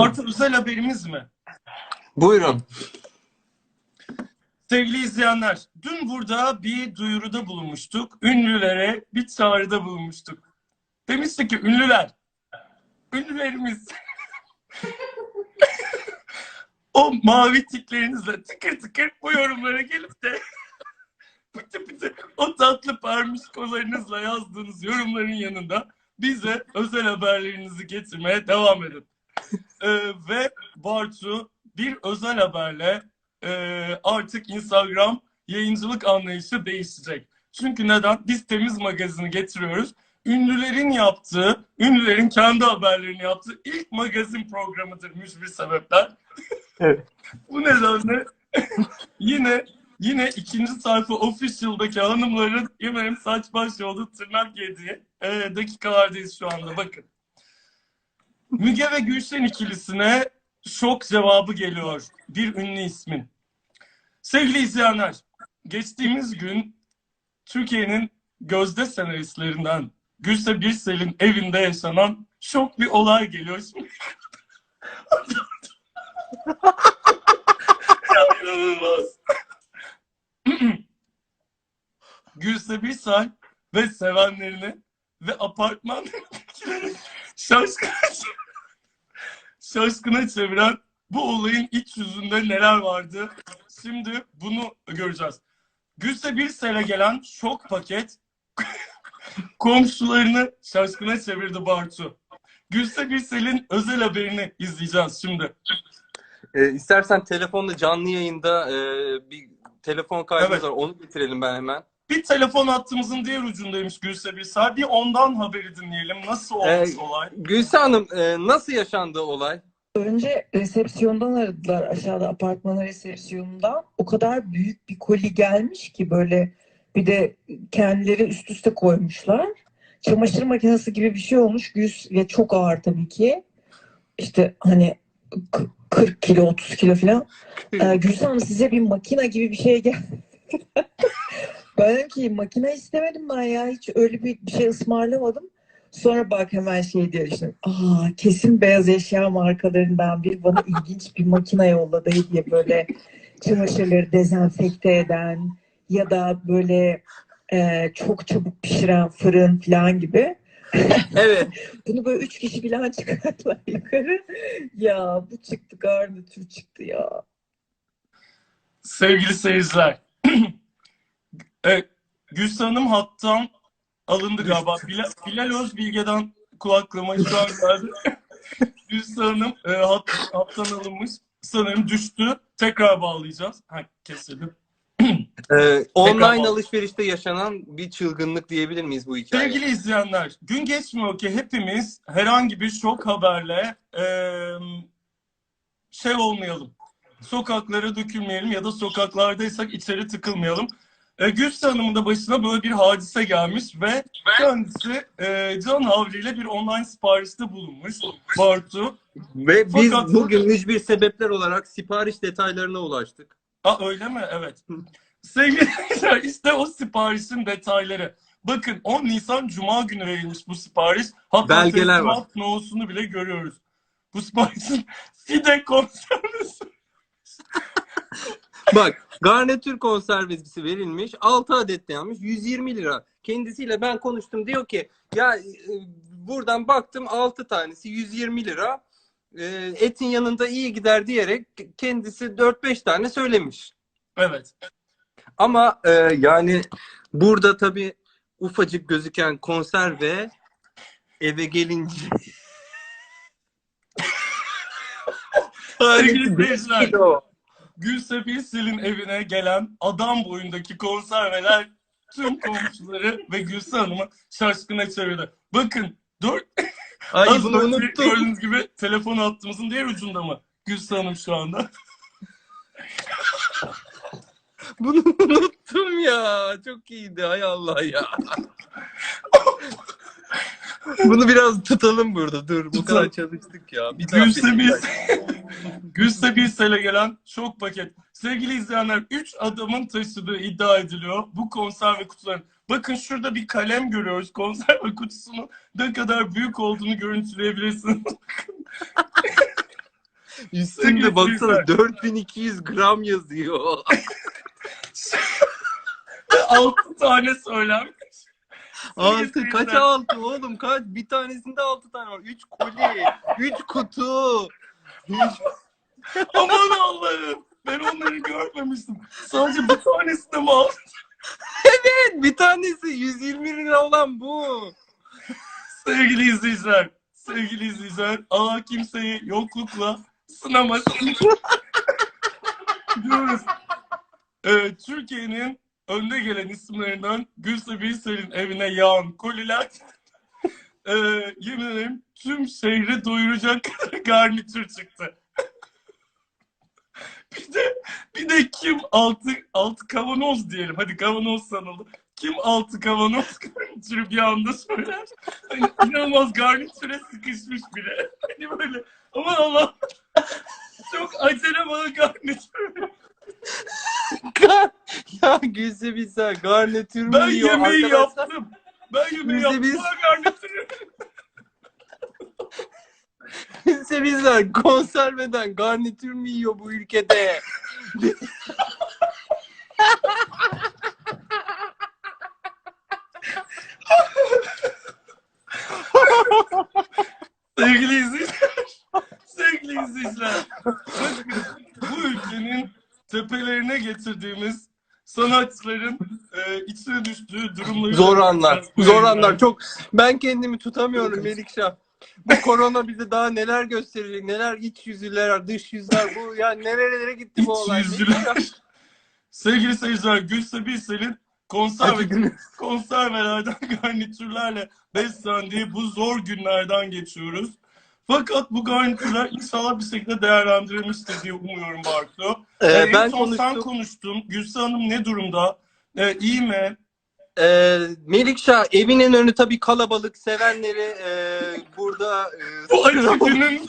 Bartu özel haberimiz mi? Buyurun. Sevgili izleyenler, dün burada bir duyuruda bulunmuştuk. Ünlülere bir çağrıda bulunmuştuk. Demiştik ki ünlüler, ünlülerimiz o mavi tiklerinizle tıkır tıkır bu yorumlara gelip de pıtı pıtı o tatlı parmişkolarınızla yazdığınız yorumların yanında bize özel haberlerinizi getirmeye devam edin. Ee, ve Bartu bir özel haberle e, artık Instagram yayıncılık anlayışı değişecek. Çünkü neden? Biz temiz magazini getiriyoruz. Ünlülerin yaptığı, ünlülerin kendi haberlerini yaptığı ilk magazin programıdır mücbir sebepler. Evet. Bu nedenle yine yine ikinci sayfa official'daki hanımların yemeğim saç baş yolda tırnak yediği e, dakikalardayız şu anda bakın. Müge ve Gülşen ikilisine şok cevabı geliyor bir ünlü ismin. Sevgili izleyenler, geçtiğimiz gün Türkiye'nin gözde senaristlerinden Gülse Birsel'in evinde yaşanan şok bir olay geliyor şimdi. Gülse Birsel ve sevenlerini ve apartman şaşkına, şaşkına çeviren bu olayın iç yüzünde neler vardı? Şimdi bunu göreceğiz. Gülse Birsel'e gelen şok paket komşularını şaşkına çevirdi Bartu. Gülse Birsel'in özel haberini izleyeceğiz şimdi. Ee, istersen telefonla canlı yayında e, bir telefon kaydımız Evet. var. Onu getirelim ben hemen. Bir telefon hattımızın diğer ucundaymış Gülse Birsel. Bir ondan haberi dinleyelim. Nasıl olmuş Ee, olay? Gülse Hanım e, nasıl yaşandı olay? Önce resepsiyondan aradılar aşağıda apartmanın resepsiyonundan. O kadar büyük bir koli gelmiş ki böyle bir de kendileri üst üste koymuşlar. Çamaşır makinesi gibi bir şey olmuş. Yüz ve çok ağır tabii ki. İşte hani k- 40 kilo 30 kilo falan. Ee, Gülsüm Hanım size bir makine gibi bir şey geldi. ben dedim ki makine istemedim ben ya. Hiç öyle bir, bir şey ısmarlamadım. Sonra bak hemen şey diyor işte. Aa kesin beyaz eşya markalarından bir bana ilginç bir makine yolladı diye böyle çamaşırları dezenfekte eden ya da böyle e, çok çabuk pişiren fırın falan gibi. Evet. Bunu böyle üç kişi falan çıkarttılar yukarı. Ya bu çıktı garnitür çıktı ya. Sevgili seyirciler. evet, Gülse Hanım hattan alındı galiba. Bilal, Bilal Özbilge'den kulaklığıma şu an geldi. Gülse Hanım e, hat, hattan alınmış. Sanırım düştü. Tekrar bağlayacağız. Ha, kesildi. Ee, online alışverişte yaşanan bir çılgınlık diyebilir miyiz bu hikaye? Sevgili izleyenler, gün geçmiyor ki hepimiz herhangi bir şok haberle e, şey olmayalım. Sokaklara dökülmeyelim ya da sokaklardaysak içeri tıkılmayalım. E, Hanım'ın da başına böyle bir hadise gelmiş ve kendisi e, can havliyle bir online siparişte bulunmuş. Bartu. Ve biz Fakat- bugün mücbir sebepler olarak sipariş detaylarına ulaştık. Aa, öyle mi? Evet. Sevgili işte o siparişin detayları. Bakın 10 Nisan Cuma günü verilmiş bu sipariş. Hatta Belgeler var. teslimat no'sunu bile görüyoruz. Bu siparişin fide konservesi. Bak garnitür konservesi verilmiş. 6 adet yanmış. 120 lira. Kendisiyle ben konuştum. Diyor ki ya e, buradan baktım 6 tanesi 120 lira. E, etin yanında iyi gider diyerek kendisi 4-5 tane söylemiş. Evet. Ama e, yani burada tabii ufacık gözüken konserve eve gelince Sevgili izleyiciler, o. Gülse Birsel'in evine gelen adam boyundaki konserveler tüm komşuları ve Gülse Hanım'ı şaşkına çevirdi. Bakın dört Ay az bunu unuttum. gördüğünüz gibi telefon hattımızın diğer ucunda mı? Gülse Hanım şu anda. Bunu unuttum ya. Çok iyiydi. Hay Allah ya. Bunu biraz tutalım burada. Dur. Bu kadar çalıştık ya. Bir Gülse bir Gülse Birsel'e gelen şok paket. Sevgili izleyenler 3 adamın taşıdığı iddia ediliyor bu konserve kutuların. Bakın şurada bir kalem görüyoruz. Konserve kutusunun ne kadar büyük olduğunu görüntüleyebilirsiniz. Üstünde baksana seyirciler. 4200 gram yazıyor. Altı tane söylenmiş. Altı kaç altı oğlum kaç bir tanesinde altı tane var. Üç koli, üç kutu. Üç... Aman Allah'ım. Ben onları görmemiştim. Sadece bir tanesini mi aldın? Bir tanesi 120 lira olan bu. Sevgili izleyiciler. Sevgili izleyiciler. Allah kimseyi yoklukla sınamasın. Diyoruz. Ee, Türkiye'nin önde gelen isimlerinden Gülse Birsel'in evine yağan koliler ee, yemin ederim tüm şehri doyuracak garnitür çıktı. bir de bir de kim altı altı kavanoz diyelim. Hadi kavanoz sanıldı. Kim altı kavanoz garnitürü bir anda söyler. Hani inanılmaz garnitüre sıkışmış bile. Hani böyle aman Allah çok acele bana garnitür. ya Gülse Bilsen garnitür mü Ben yiyor yemeği arkadaşlar? yaptım. Ben yemeği de yaptım. biz- Bana garnitür. Gülse Bilsen konserveden garnitür mü yiyor bu ülkede? Sevgili izleyiciler. Sevgili izleyiciler. Bakın bu ülkenin tepelerine getirdiğimiz sanatçıların e, içine düştüğü durumları Zor anlar. Zor anlar. Çok ben kendimi tutamıyorum Melikşah. Bu korona bize daha neler gösterecek? Neler iç yüzüler, dış yüzler bu yani nerelere gitti bu İç olay? yüzlüler. Sevgili seyirciler Gülse Birsel'in konserve, Acı günü. konservelerden garnitürlerle beslendiği bu zor günlerden geçiyoruz. Fakat bu garnitürler inşallah bir şekilde değerlendirilmiştir diye umuyorum Bartu. Ee, Ee, ben en son sen konuştum. konuştun. Gülse Hanım ne durumda? Ee, iyi mi? Ee, Melikşah evinin önü tabii kalabalık. Sevenleri e, burada e, Bu günün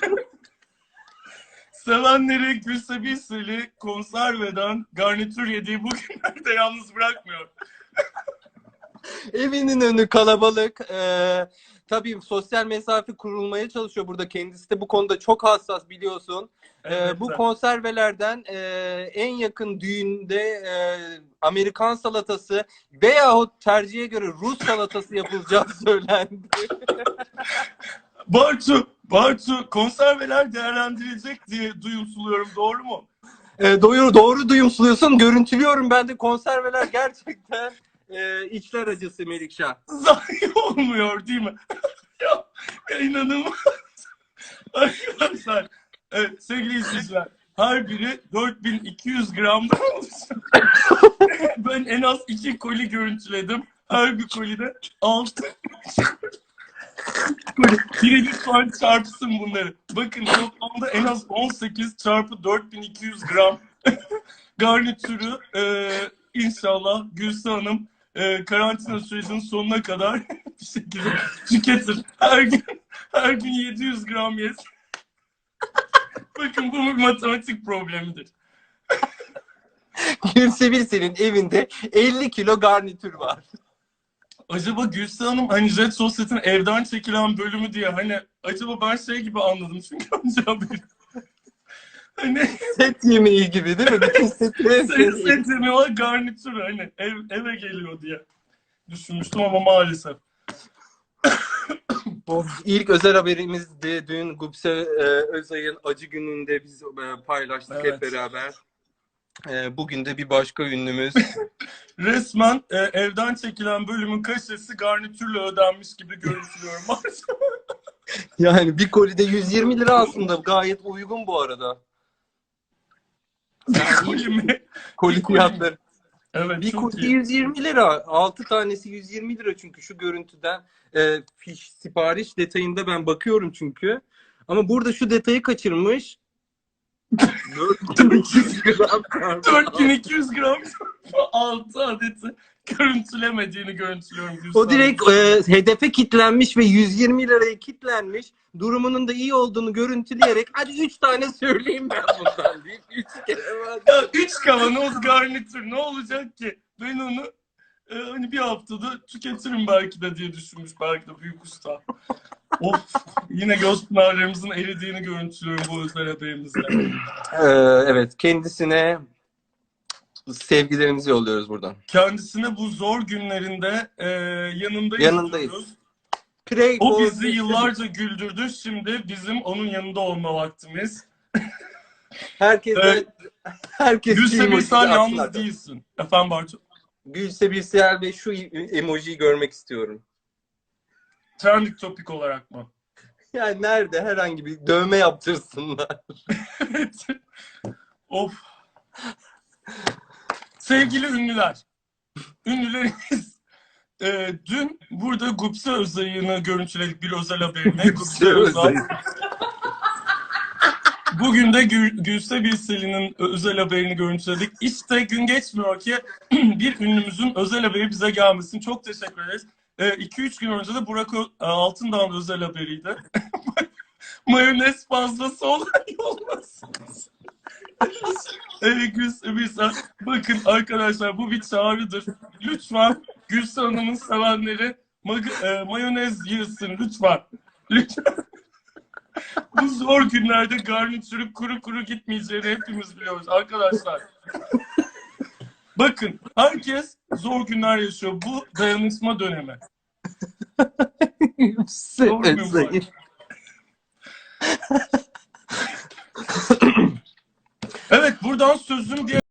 sevenleri Gülse Birsel'i konserveden garnitür yediği bu günlerde yalnız bırakmıyor. Evinin önü kalabalık. Ee, tabii sosyal mesafe kurulmaya çalışıyor burada. Kendisi de bu konuda çok hassas biliyorsun. Ee, Evet, bu evet. konservelerden e, en yakın düğünde e, Amerikan salatası veyahut tercihe göre Rus salatası yapılacağı söylendi. Bartu, Bartu konserveler değerlendirilecek diye duyumsuluyorum. Doğru mu? E, doğru, doğru duyumsuluyorsun. Görüntülüyorum ben de konserveler gerçekten e, içler acısı Melikşah. Zayi olmuyor değil mi? ya, inanılmaz. Arkadaşlar, evet, sevgili izleyiciler. Her biri 4200 gramdan oluşuyor. ben en az iki koli görüntüledim. Her bir kolide 6 koli. Biri lütfen çarpsın bunları. Bakın toplamda en az 18 çarpı 4200 gram garnitürü e, inşallah Gülse Hanım e, karantina sürecinin sonuna kadar bir şekilde tüketir. Her gün her gün 700 gram yes. Bakın bu bir matematik problemidir. Gülsevil senin evinde 50 kilo garnitür var. Acaba Gülse Hanım hani Jet Sosyet'in evden çekilen bölümü diye hani acaba ben şey gibi anladım çünkü önce haberi. Hani Set yemeği gibi değil mi? Bütün setleri set, set yemiyorlar garnitür hani ev, eve geliyor diye düşünmüştüm ama maalesef. İlk özel haberimizdi. Dün Gupse e, Özay'ın acı gününde biz e, paylaştık Evet. hep beraber. E, bugün de bir başka ünlümüz. Resmen e, evden çekilen bölümün kaşesi garnitürle ödenmiş gibi görüntülüyorum. yani bir kolide 120 lira aslında gayet uygun bu arada. Koli mi? Koli fiyatları. Evet Bir iyi. 120 lira. 6 tanesi 120 lira çünkü şu görüntüden e, fiş sipariş detayında ben bakıyorum çünkü. Ama burada şu detayı kaçırmış. 4200 gram karpuz. 4200 gram 6 adeti görüntülemediğini görüntülüyorum. Gülsü O direkt e, hedefe kitlenmiş ve 120 liraya kitlenmiş. Durumunun da iyi olduğunu görüntüleyerek hadi 3 tane söyleyeyim ben bundan deyip 3 kere var. Ya 3 kavanoz garnitür ne olacak ki? Ben onu e, hani bir haftada tüketirim belki de diye düşünmüş belki de büyük usta. Of yine göz pınarlarımızın eridiğini görüntülüyorum bu özel haberimizle. Ee, evet kendisine sevgilerimizi yolluyoruz buradan. Kendisine bu zor günlerinde e, yanındayız. Yanındayız. diyoruz. Pray O bizi yıllarca güldürdü. Şimdi bizim onun yanında olma vaktimiz. Herkese Evet. herkes Gülse bir emojiyi sen atsın yalnız arkadaşlar. değilsin. Efendim Bartu? Gülse Birsel ve şu emojiyi görmek istiyorum. Trending topik olarak mı? Yani nerede herhangi bir dövme yaptırsınlar. Of. Sevgili ünlüler. Ünlülerimiz e, dün burada Gupse Özay'ını görüntüledik bir özel haberine. Gupse Özay. Bugün de Gül, Gülse Birsel'in özel haberini görüntüledik. İşte gün geçmiyor ki bir ünlümüzün özel haberi bize gelmesin. Çok teşekkür ederiz. 2-3 gün önce de Burak Ö- Altındağ'ın özel haberiydi. Mayonez fazlası olay olmasın. Evet Gülse Birsel. Bakın arkadaşlar bu bir çağrıdır. Lütfen Gülse Hanım'ın sevenleri e, mayonez yığsın lütfen. Lütfen. Bu zor günlerde garnitürü kuru kuru gitmeyeceğini hepimiz biliyoruz arkadaşlar. Bakın herkes zor günler yaşıyor. Bu dayanışma dönemi. Muyum Özay. Evet buradan sözüm diye